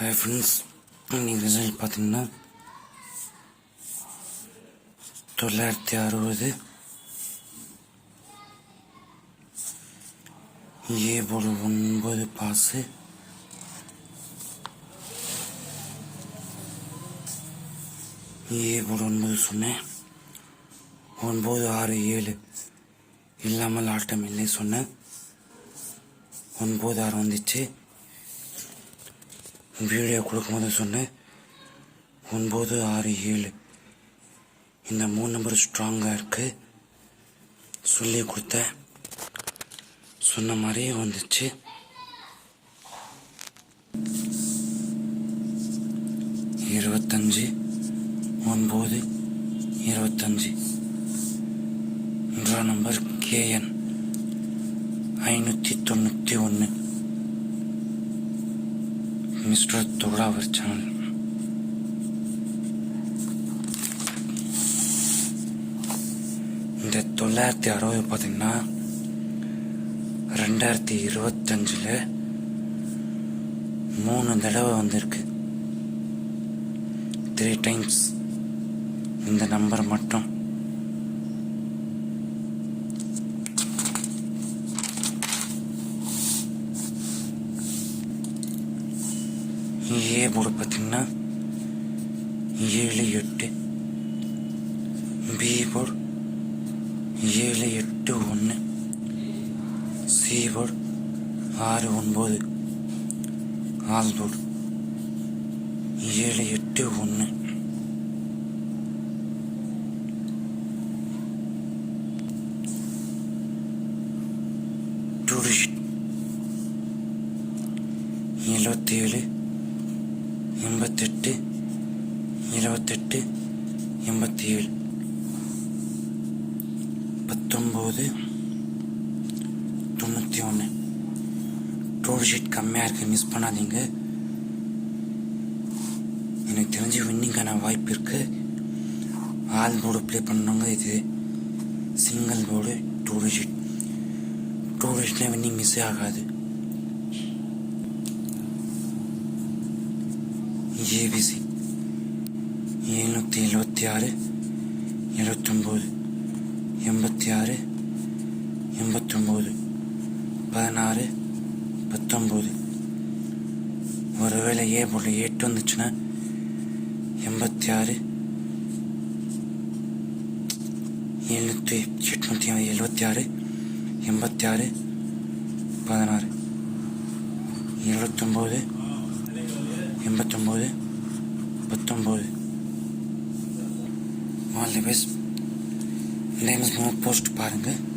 Hi friends இன்னைக்கு result பார்த்தீங்கன்னா தொள்ளாயிரத்தி அறுபது ஏ போர்டு ஒன்பது பாஸு ஏ போர்டு ஒன்பது சொன்னேன் ஒன்பது ஆறு ஏழு இல்லாமல் ஆட்டம் இல்லை சொன்னேன் ஒன்பது ஆறு வந்துச்சு வீடியோ கொடுக்கும்போது சொன்னேன். ஒன்பது ஆறு ஏழு. இந்த மூணு நம்பர் ஸ்ட்ராங்காக இருக்கு. சொல்லி கொடுத்தேன். சொன்ன மாதிரியே வந்துச்சு. இருபத்தஞ்சு ஒன்பது இருபத்தஞ்சி. மூன்றாம் நம்பர் கேஎன் ஐநூற்றி தொண்ணூற்றி ஒன்று மிஸ்டர் தொடாவர் சேனல் இந்த தொள்ளாயிரத்தி அறுபது பார்த்தீங்கன்னா ரெண்டாயிரத்தி இருபத்தஞ்சில் மூணு தடவை வந்திருக்கு. த்ரீ டைம்ஸ் இந்த நம்பர் மட்டும். ஏ போர்டு பார்த்தீங்கன்னா ஏழு எட்டு பி போர்டு ஏழு எட்டு ஒன்று சி போர்டு ஆறு ஒன்பது ஆல் போர்டு ஏழு எட்டு ஒன்று எழுபத்தேழு எண்பத்தெட்டு இருபத்தெட்டு எண்பத்தி ஏழு பத்தொம்போது தொண்ணூற்றி ஒன்று டோல் ஷீட் கம்மியாக இருக்குது மிஸ் பண்ணாதீங்க. எனக்கு தெரிஞ்சு வின்னிங்கான வாய்ப்பு இருக்குது ஆல் போர்டு ப்ளே பண்ணவங்க இது. Single board toll sheet toll ஷீட்லாம் வின்னிங் மிஸ்ஸே ஆகாது. ஏபிசி எழுநூற்றி எழுபத்தி ஆறு எழுபத்தொம்போது எண்பத்தி ஆறு எண்பத்தொம்போது பதினாறு பத்தொம்போது ஒருவேளை ஏ போல எட்டு வந்துச்சுன்னா எண்பத்தி ஆறு எழுநூற்றி எட்நூற்றி எழுபத்தி ஆறு எண்பத்தி ஆறு பதினாறு எழுபத்தொம்போது எண்பத்தொம்போது பத்தொம்போது. ஆல் தி பெஸ்ட் லேமஸ் போஸ்ட் பாருங்கள்